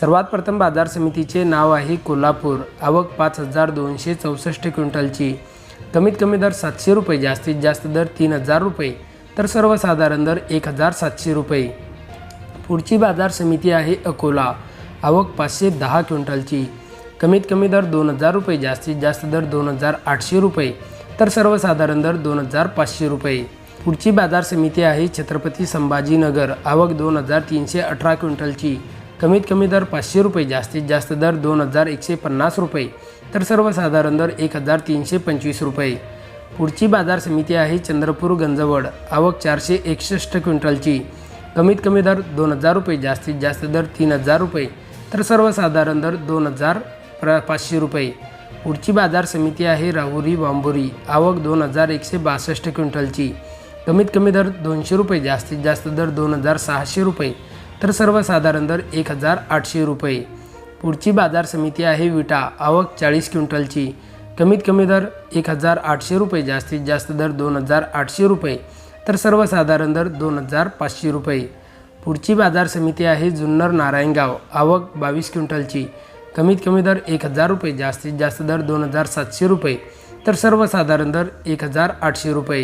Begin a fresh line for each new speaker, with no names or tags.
सर्वात प्रथम बाजार समितीचे नाव आहे कोल्हापूर. आवक पाच हजार दोनशे चौसष्ट क्विंटलची. कमीत कमी दर सातशे रुपये जास्तीत जास्त दर तीन हजार रुपये तर सर्वसाधारण दर एक हजार सातशे रुपये. पुढची बाजार समिती आहे अकोला. आवक पाचशे दहा क्विंटलची. कमीत कमी दर दोन हजार रुपये जास्तीत जास्त दर दोन हजार आठशे रुपये तर सर्वसाधारण दर दोन हजार पाचशे रुपये. पुढची बाजार समिती आहे छत्रपती संभाजीनगर. आवक दोन हजार तीनशे अठरा क्विंटलची. कमीत कमी दर पाचशे रुपये जास्तीत जास्त दर दोन हजार एकशे पन्नास रुपये तर सर्वसाधारण दर एक हजार तीनशे पंचवीस रुपये. पुढची बाजार समिती आहे चंद्रपूर गंजवड आवक चारशे एकसष्ट क्विंटलची. कमीत कमी दर दोन हजार रुपये जास्तीत जास्त दर तीन हजार रुपये तर सर्वसाधारण दर दोन हजार प्र पाचशे रुपये. पुढची बाजार समिती आहे राहुरी बांबोरी आवक दोन हजार एकशे बासष्ट क्विंटलची. कमीत कमी दर दोनशे रुपये जास्तीत जास्त दर दोन हजार सहाशे रुपये तर सर्वसाधारण दर एक हजार आठशे रुपये. पुढची बाजार समिती आहे विटा आवक चाळीस क्विंटलची. कमीत कमी दर एक हजार आठशे रुपये जास्तीत जास्त दर दोन हजार आठशे रुपये. तर सर्वसाधारण दर दोन हजार पाचशे रुपये. पुढची बाजार समिती आहे जुन्नर नारायणगाव आवक बावीस क्विंटलची. कमीत कमी दर एक हजार रुपये जास्तीत जास्त दर दोन हजार सातशे रुपये. तर सर्वसाधारण दर एक हजार आठशे रुपये.